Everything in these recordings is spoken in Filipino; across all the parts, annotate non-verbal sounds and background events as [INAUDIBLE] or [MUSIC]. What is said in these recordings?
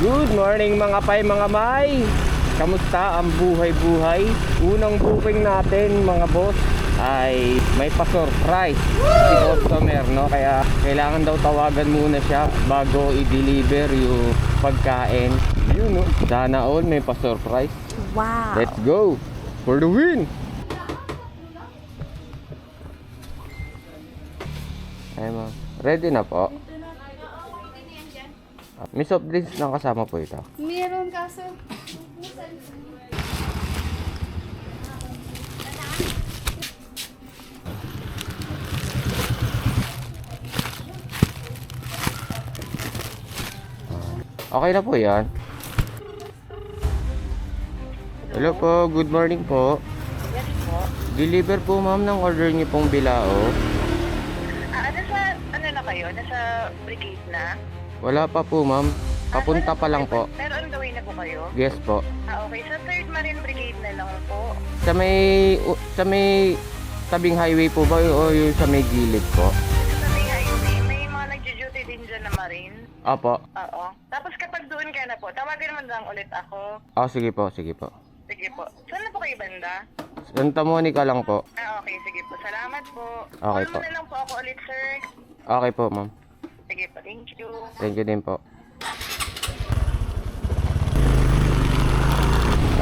Good morning mga pay mga may. Kamusta ang buhay-buhay? Unang booking natin mga boss ay may pa-surprise si customer no? Kaya kailangan daw tawagan muna siya bago i-deliver yung pagkain. Yun no? Sana all may pa-surprise. Wow. let's go for the win! Ay ma'am. Ready na po may soft drinks na kasama po ito Meron kaso. Okay na po yan. Hello po, good morning po. Yes po. Deliver po ma'am ng order niyo pong bilao. Ah, nasa, ano na kayo? Nasa brigade na? Wala pa po ma'am. Papunta pa lang po. Pero on the way na po kayo? Yes po. Ah, okay. Sa 3rd Marine Brigade na lang po. Sa may u- sa may tabing highway po ba o yung sa may gilid po? Sa may highway, may mga nagjo-duty din dyan na Marine. Opo. Oo. Tapos kapag doon ka na po, tawagan mo lang ulit ako. Ah, sige po, sige po. Sige po. Saan na po kayo banda? Santa Monica lang po. Ah, okay. Sige po. Salamat po. Okay Call po. mo na lang po ako ulit, sir. Okay po ma'am. Thank you. Thank you din po.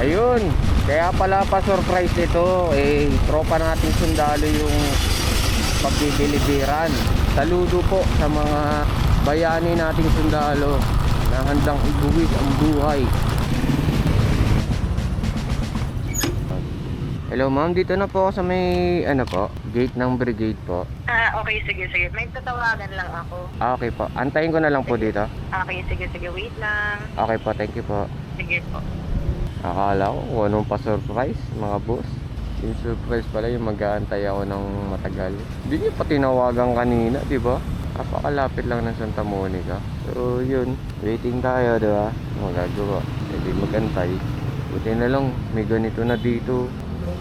Ayun, kaya pala pa surprise ito, eh tropa nating sundalo yung pagbibilibiran. Saludo po sa mga bayani nating sundalo na handang ibuwis ang buhay. Hello ma'am, dito na po ako sa may ano po, gate ng brigade po. Ah, okay. Sige, sige. May tatawagan lang ako. Ah, okay po. Antayin ko na lang po dito. Okay. Sige, sige. Wait lang. Okay po, thank you po. Sige po. Akala ko kung anong pa-surprise, mga boss. Yung surprise pala yung mag-aantay ako ng matagal. Hindi niyo pa tinawagan kanina, di ba? Napakalapit lang ng Santa Monica. So, yun. Waiting tayo, di ba? Magagawa. Hindi magantay. Buti na lang, may ganito na dito. Hello,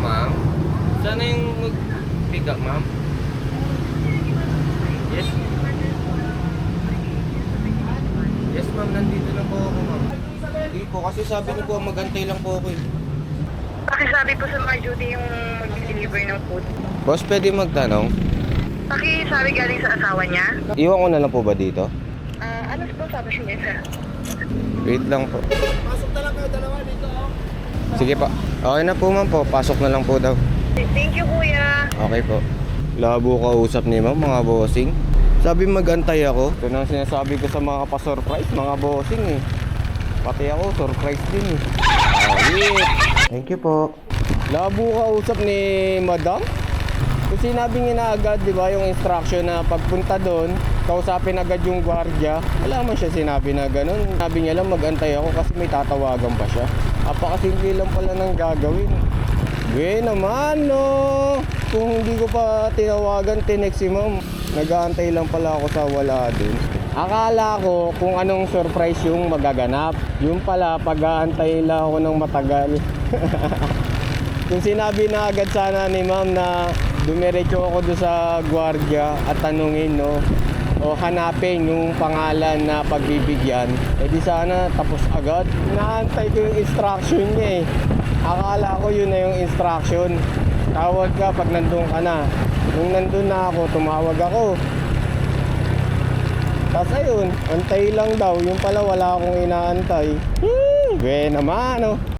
ma'am. Sana yung mag-pick up, ma'am? Yes. Yes, ma'am. Nandito lang po ako, ma'am. Hindi po. Kasi sabi niyo po, magantay lang po ako eh. Pakisabi po sa mga duty yung mag-deliver ng food. Boss, pwede magtanong? Pakisabi galing sa asawa niya. Iwan ko na lang po ba dito? Ah, ano po sabi siya niya? Wait lang po. Pasok na lang kayo dalawa dito. Sige pa. Okay na po, ma'am po. Pasok na lang po daw. Thank you, kuya. Okay po. Labo ka usap ni ma'am, mga bossing. Sabi magantay ako. Ito na ang sinasabi ko sa mga pa-surprise, mga bossing eh. Pati ako, surprise din eh. Ayit. Thank you po. Labo ka usap ni madam? Kasi sinabi niya na agad, di ba, yung instruction na pagpunta doon, kausapin agad yung gwardiya. Wala man siya sinabi na ganun. Sabi niya lang magantay ako kasi may tatawagan pa siya. Apakasimple lang pala ng gagawin. Gue naman, no. Kung hindi ko pa tinawagan, tinext si ma'am. Nag-aantay lang pala ako sa wala din. Akala ko kung anong surprise yung magaganap. Yung pala, pag-aantay lang ako ng matagal. [LAUGHS] kung sinabi na agad sana ni ma'am na dumiretso ako doon sa gwardiya at tanungin, no, o hanapin yung pangalan na pagbibigyan, eh di sana tapos agad. Naantay ko yung instruction niya eh. Akala ko yun na yung instruction. Tawag ka pag nandun ka na. Nung nandun na ako, tumawag ako. Tapos ayun, antay lang daw. Yung pala wala akong inaantay. Hmm, naman, oh.